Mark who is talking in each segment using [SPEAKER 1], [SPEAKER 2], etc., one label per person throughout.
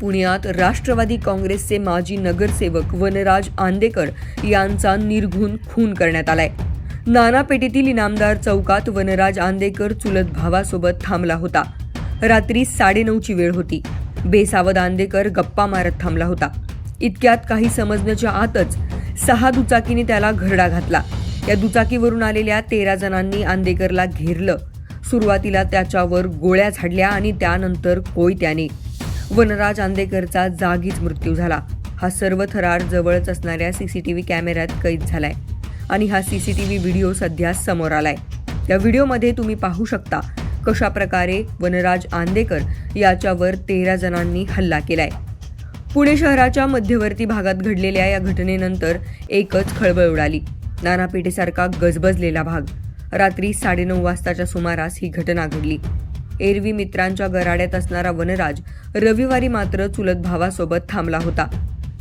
[SPEAKER 1] पुण्यात राष्ट्रवादी काँग्रेसचे माजी नगरसेवक वनराज आंदेकर यांचा निर्घुण खून करण्यात आलाय. नानापेटीतील इनामदार चौकात वनराज आंदेकर चुलत भावासोबत थांबला होता. रात्री साडेनऊची वेळ होती. बेसावध आंदेकर गप्पा मारत थांबला होता. इतक्यात काही समजण्याच्या आतच सहा दुचाकीने त्याला घरडा घातला. या दुचाकीवरून आलेल्या तेरा जणांनी आंदेकरला घेरलं. सुरुवातीला त्याच्यावर गोळ्या झाडल्या आणि त्यानंतर कोयत्याने वनराज आंदेकरचा जागीच मृत्यू झाला. हा सर्व थरार जवळच असणाऱ्या सी सी टी व्ही कॅमेऱ्यात कैद झालाय आणि हा C C T V video सध्या समोर आलाय. या व्हिडिओमध्ये तुम्ही पाहू शकता कशा प्रकारे वनराज आंदेकर याच्यावर तेरा जणांनी हल्ला केलाय. पुणे शहराच्या मध्यवर्ती भागात घडलेल्या या घटनेनंतर एकच खळबळ उडाली. नानापेठेसारखा गजबजलेला भाग. रात्री साडेनऊ वाजताच्या सुमारास ही घटना घडली. एरवी मित्रांच्या गराड्यात असणारा वनराज रविवारी मात्र चुलत भावासोबत थांबला होता.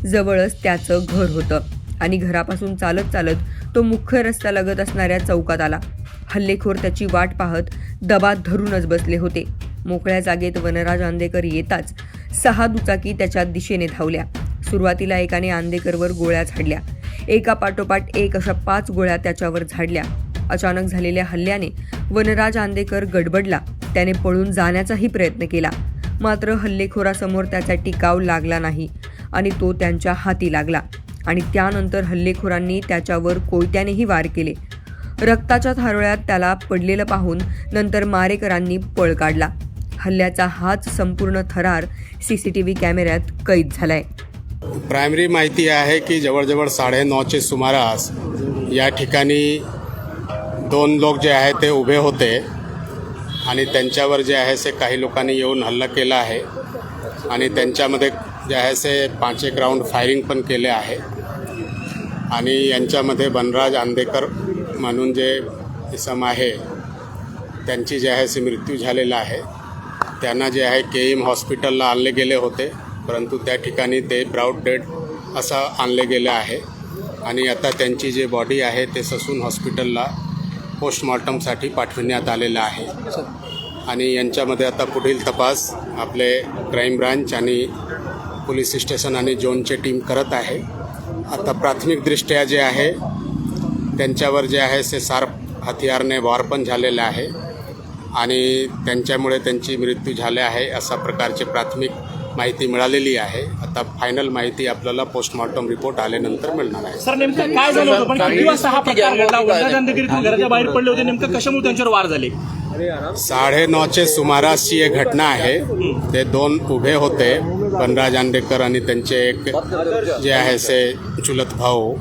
[SPEAKER 1] जवळच त्याचं घर होतं आणि घरापासून चालत चालत तो मुख्य रस्ता लगत असणाऱ्या चौकात आला. हल्लेखोर त्याची वाट पाहत दबात धरूनच बसले होते. मोकळ्या जागेत वनराज आंदेकर येताच सहा दुचाकी त्याच्या दिशेने धावल्या. सुरुवातीला एकाने आंदेकरवर गोळ्या झाडल्या. एका पाठोपाठ एक अशा पाच गोळ्या त्याच्यावर झाडल्या. अचानक झालेल्या हल्ल्याने वनराज आंदेकर गडबडला. त्याने पळून जाण्याचाही प्रयत्न केला. मात्र हल्लेखोरासमोर त्याचा टिकाव लागला नाही आणि तो त्यांच्या हाती लागला आणि त्यानंतर हल्लेखोरांनी त्याच्यावर कोयत्यानेही वार केले. रक्ताच्या थारोळ्यात त्याला पडलेलं पाहून नंतर मारेकरांनी पळ काढला. हल्ल्याचा हाच संपूर्ण थरार सी सी टी व्ही कॅमेऱ्यात कैद झालाय.
[SPEAKER 2] प्रायमरी माहिती आहे की जवळजवळ साडेनऊचे सुमारास या ठिकाणी दोन लोक जे आहे ते उभे होते आणि त्यांच्यावर जे आहे से काही लोकांनी येऊन हल्ला केला आहे. आणि त्यांच्यामध्ये जे आहे से पाच एक राऊंड फायरिंग पण केले आहे. आणि यांच्यामध्ये बनराज आंदेकर म्हणून जे इसम आहे त्यांची जे आहे से मृत्यू झालेला आहे. त्यांना जे आहे के एम हॉस्पिटलला आणले गेले होते परंतु त्या ठिकाणी ते प्राऊड डेड असं आणले गेले आहे. आणि आता त्यांची जे बॉडी आहे ते ससून हॉस्पिटलला पोस्टमॉर्टमसाठी पाठविण्यात आलेलं आहे. आणि यांच्यामध्ये आता पुढील तपास आपले क्राईम ब्रांच आणि पोलीस स्टेशन आणि जोनचे टीम करत आहे. आता प्राथमिकदृष्ट्या जे आहे त्यांच्यावर जे आहे ते सार्प हथियारने वार पण झालेलं आहे. आणि त्यांच्यामुळे त्यांची मृत्यू झाले आहे अशा प्रकारचे प्राथमिक माहिती मिळालेली आहे. आता फायनल माहिती आपल्याला पोस्टमॉर्टम रिपोर्ट आल्यानंतर मिळणार आहे.
[SPEAKER 3] सर नेमकं काय झालं होतं? पण किती वाजता हा प्रकार घडला घराच्या बाहेर पडले होते. नेमकं कशामुळे त्यांच्यावर वार झाले?
[SPEAKER 2] साडेनऊचे सुमारासची एक घटना आहे. ते दोन उभे होते. बनराज आंदेकर आणि त्यांचे एक जे आहे ते चुलत भाऊ.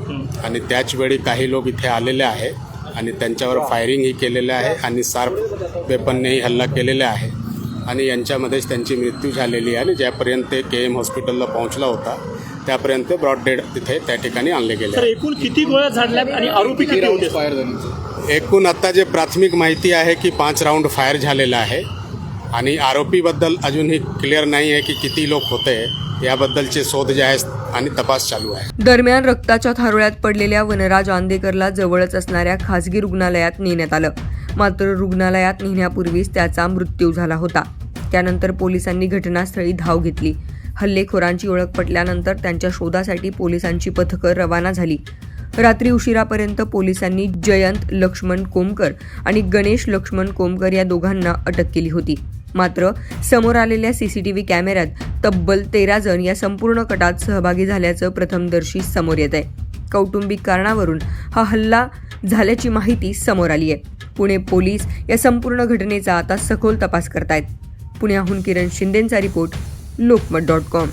[SPEAKER 2] आणि त्याच वेळी काही लोक इथे आलेले आहे. आणि त्यांच्यावर फायरिंगही केलेलं आहे. आणि सार्प वेपननेही हल्ला केलेला आहे. आणि यांच्यामध्येच त्यांची मृत्यू झालेली आहे आणि ज्यापर्यंत ते के एम हॉस्पिटलला पोहोचला होता त्यापर्यंत ब्रॉड डेड तिथे त्या ठिकाणी आणले गेले
[SPEAKER 3] सर एकूण किती गोळ्या झाडल्यात आणि आरोपी किती होते?
[SPEAKER 2] एकूण आता जे प्राथमिक माहिती आहे की पाच राऊंड फायर झालेला आहे आणि आरोपीबद्दल अजूनही क्लिअर नाही आहे की किती लोक होते याबद्दलचे शोध जे आहे आणि तपास चालू आहे.
[SPEAKER 1] दरम्यान रक्ताच्या थारोळ्यात पडलेल्या वनराज आंदेकरला जवळच असणाऱ्या खासगी रुग्णालयात नेण्यात आलं. मात्र रुग्णालयात नेण्यापूर्वीच त्याचा मृत्यू झाला होता. त्यानंतर पोलिसांनी घटनास्थळी धाव घेतली. हल्लेखोरांची ओळख पटल्यानंतर त्यांच्या शोधासाठी पोलिसांची पथकं रवाना झाली. रात्री उशिरापर्यंत पोलिसांनी जयंत लक्ष्मण कोमकर आणि गणेश लक्ष्मण कोमकर या दोघांना अटक केली होती. मात्र समोर आलेल्या सीसीटीव्ही कॅमेऱ्यात तब्बल तेरा जण या संपूर्ण कटात सहभागी झाल्याचं प्रथमदर्शी समोर येत आहे कौटुंबिक कारणावरून हा हल्ला झाल्याची माहिती समोर आली आहे पुणे पोलीस या संपूर्ण घटनेचा आता सखोल तपास करतायत. पुण्याहून किरण शिंदेंचा रिपोर्ट लोकमत डॉट कॉम.